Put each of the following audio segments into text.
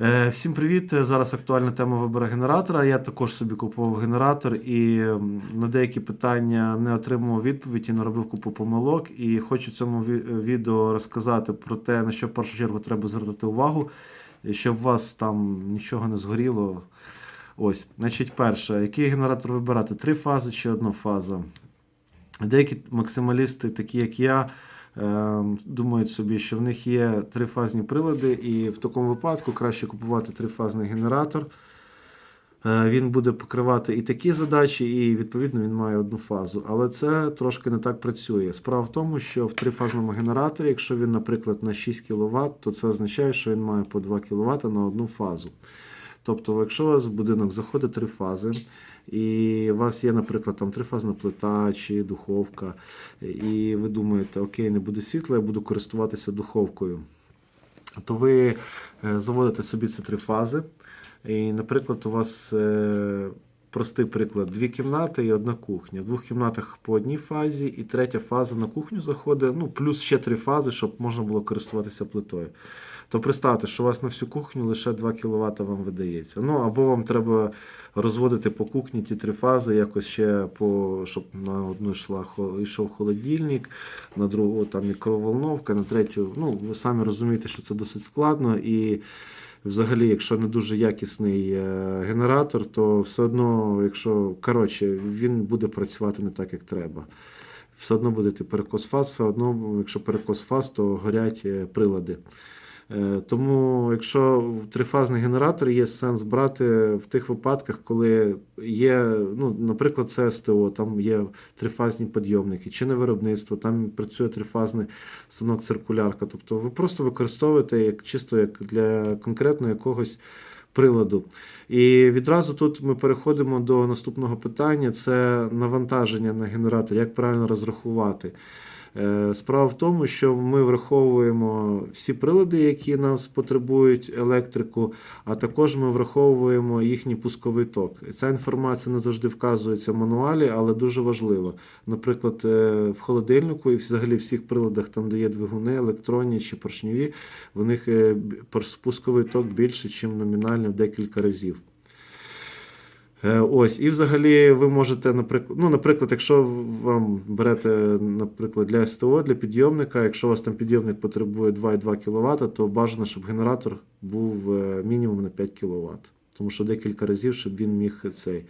Е, Всім привіт! Зараз актуальна тема вибору генератора. Я також собі купував генератор і на деякі питання не отримував відповіді, наробив купу помилок. І хочу в цьому відео розказати про те, на що в першу чергу треба звертати увагу, щоб у вас там нічого не згоріло. Ось, значить, перше, який генератор вибирати? Три фази чи одна фаза? Деякі максималісти, такі як я, думають собі, що в них є трифазні прилади, і в такому випадку краще купувати трифазний генератор. Е, Він буде покривати і такі задачі, і відповідно він має одну фазу. Але це трошки не так працює. Справа в тому, що в трифазному генераторі, якщо він, наприклад, на 6 кВт, то це означає, що він має по 2 кВт на одну фазу. Тобто, якщо у вас в будинок заходить три фази, і у вас є, наприклад, там трифазна плита чи духовка, і ви думаєте, окей, не буде світла, я буду користуватися духовкою, то ви е, заводите собі ці три фази. І, наприклад, у вас е, простий приклад: дві кімнати і одна кухня. В двох кімнатах по одній фазі, і третя фаза на кухню заходить, ну, плюс ще три фази, щоб можна було користуватися плитою. То представте, що у вас на всю кухню лише 2 кВт вам видається. Ну або вам треба розводити по кухні ті три фази, якось ще по щоб на одну йшла йшов холодильник, на другу там мікроволновка, на третю. Ну ви самі розумієте, що це досить складно і. Взагалі, якщо не дуже якісний е, генератор, то все одно, якщо коротше, він буде працювати не так, як треба. Все одно буде перекос фаз, все одно, якщо перекос фаз, то горять е, прилади. Е, Тому, якщо трифазний генератор є сенс брати в тих випадках, коли є, ну, наприклад, це СТО, там є трифазні підйомники, чи не виробництво, там працює трифазний станок циркулярка. Тобто ви просто використовуєте як чисто як для конкретно якогось приладу. І відразу тут ми переходимо до наступного питання: це навантаження на генератор, як правильно розрахувати. Е, Справа в тому, що ми враховуємо всі прилади, які нас потребують електрику, а також ми враховуємо їхній пусковий ток. Ця інформація не завжди вказується в мануалі, але дуже важлива. Наприклад, е, в холодильнику і взагалі всіх приладах, там де є двигуни, електронні чи поршневі, в них е, пусковий ток більше, ніж номінально в декілька разів. Е, Ось, і взагалі ви можете, наприклад, ну, наприклад, якщо вам берете, наприклад, для СТО, для підйомника, якщо у вас там підйомник потребує 2,2 кВт, то бажано, щоб генератор був е, мінімум на 5 кВт. Тому що декілька разів, щоб він міг цей.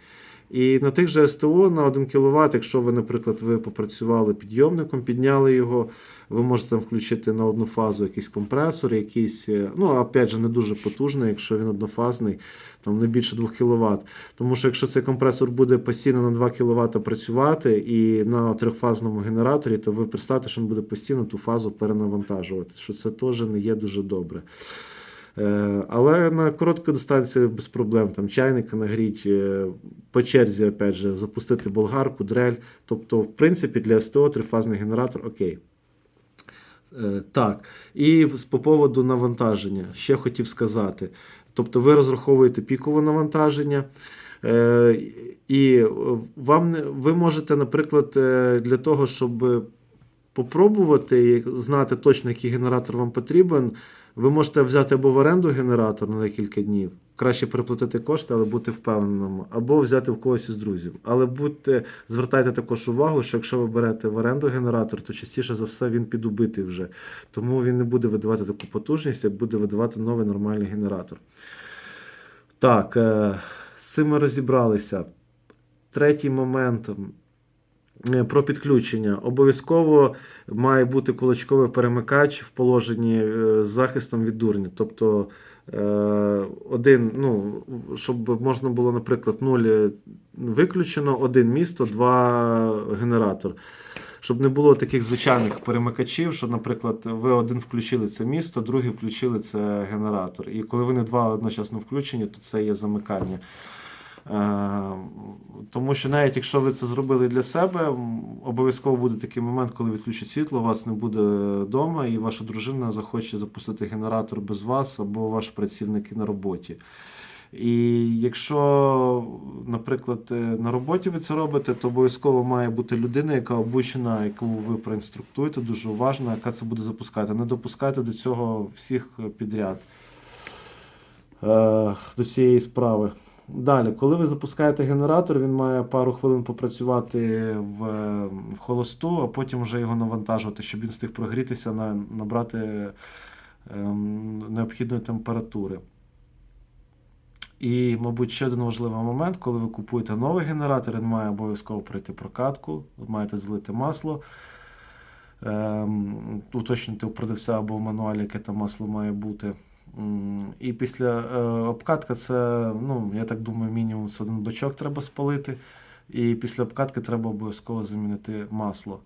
І на тих же СТО на 1 кВт, якщо ви, наприклад, ви попрацювали підйомником, підняли його, ви можете там включити на одну фазу якийсь компресор, якийсь, е, ну, опять же, не дуже потужний, якщо він однофазний, там не більше 2 кВт. Тому що якщо цей компресор буде постійно на 2 кВт працювати і на трьохфазному генераторі, то ви представте, що він буде постійно ту фазу перенавантажувати, що це теж не є дуже добре. Е, Але на коротку дистанцію без проблем. Там чайника нагріть, е, по черзі, опять же, запустити болгарку, дрель. Тобто, в принципі, для СТО трифазний генератор окей. Е, Так, і по поводу навантаження ще хотів сказати. Тобто ви розраховуєте пікове навантаження, і вам ви можете, наприклад, для того, щоб попробувати знати точно, який генератор вам потрібен, ви можете взяти або в оренду генератор на декілька днів. Краще приплатити кошти, але бути впевненим, або взяти в когось із друзів. Але будьте, звертайте також увагу, що якщо ви берете в оренду генератор, то частіше за все він підубитий вже. Тому він не буде видавати таку потужність, як буде видавати новий нормальний генератор. Так, е, з цим ми розібралися. Третій момент. Е, Про підключення. Обов'язково має бути кулачковий перемикач в положенні е, з захистом від дурня. Тобто е, один, ну, щоб можна було, наприклад, нуль виключено, один місто, два генератор. Щоб не було таких звичайних перемикачів, що, наприклад, ви один включили це місто, другий включили це генератор. І коли вони два одночасно включені, то це є замикання. Е, Тому що навіть якщо ви це зробили для себе, обов'язково буде такий момент, коли відключать світло, вас не буде вдома, і ваша дружина захоче запустити генератор без вас або ваші працівники на роботі. І якщо, наприклад, е, на роботі ви це робите, то обов'язково має бути людина, яка обучена, яку ви проінструктуєте, дуже уважно, яка це буде запускати. Не допускайте до цього всіх підряд. е, до цієї справи. Далі, коли ви запускаєте генератор, він має пару хвилин попрацювати в, в холосту, а потім вже його навантажувати, щоб він встиг прогрітися, на, набрати ем, необхідної температури. І, мабуть, ще один важливий момент, коли ви купуєте новий генератор, він має обов'язково пройти прокатку, маєте злити масло, ем, уточнити у продавця або в мануалі, яке там масло має бути. І після е, обкатка це, ну, я так думаю, мінімум це один бачок треба спалити. І після обкатки треба обов'язково замінити масло.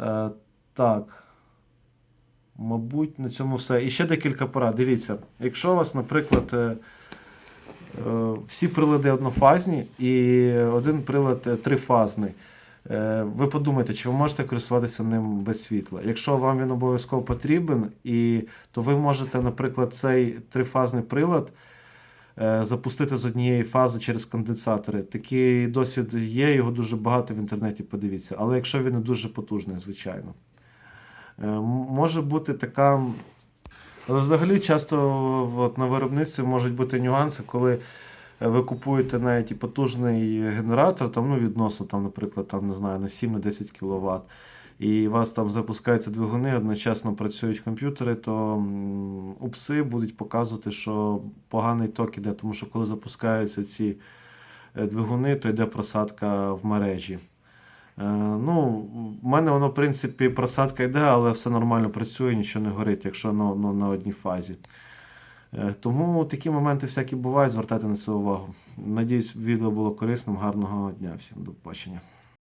Е, так. Мабуть, на цьому все. І ще декілька порад. Дивіться, якщо у вас, наприклад, е, всі прилади однофазні і один прилад трифазний. Е, Ви подумайте, чи ви можете користуватися ним без світла. Якщо вам він обов'язково потрібен, і, то ви можете, наприклад, цей трифазний прилад е, запустити з однієї фази через конденсатори. Такий досвід є, його дуже багато в інтернеті подивіться. Але якщо він не дуже потужний, звичайно. Е, Може бути така. Але взагалі часто от, на виробництві можуть бути нюанси, коли ви купуєте навіть і потужний генератор, там, ну, відносно, там, наприклад, там, не знаю, на 7-10 кВт, і у вас там запускаються двигуни, одночасно працюють комп'ютери, то упси будуть показувати, що поганий ток іде, тому що коли запускаються ці е, двигуни, то йде просадка в мережі. Е, Ну, в мене воно, в принципі, просадка йде, але все нормально працює, нічого не горить, якщо на, ну, на одній фазі. Е, Тому такі моменти всякі бувають, звертайте на це увагу. Надіюсь, відео було корисним. Гарного дня всім, до побачення.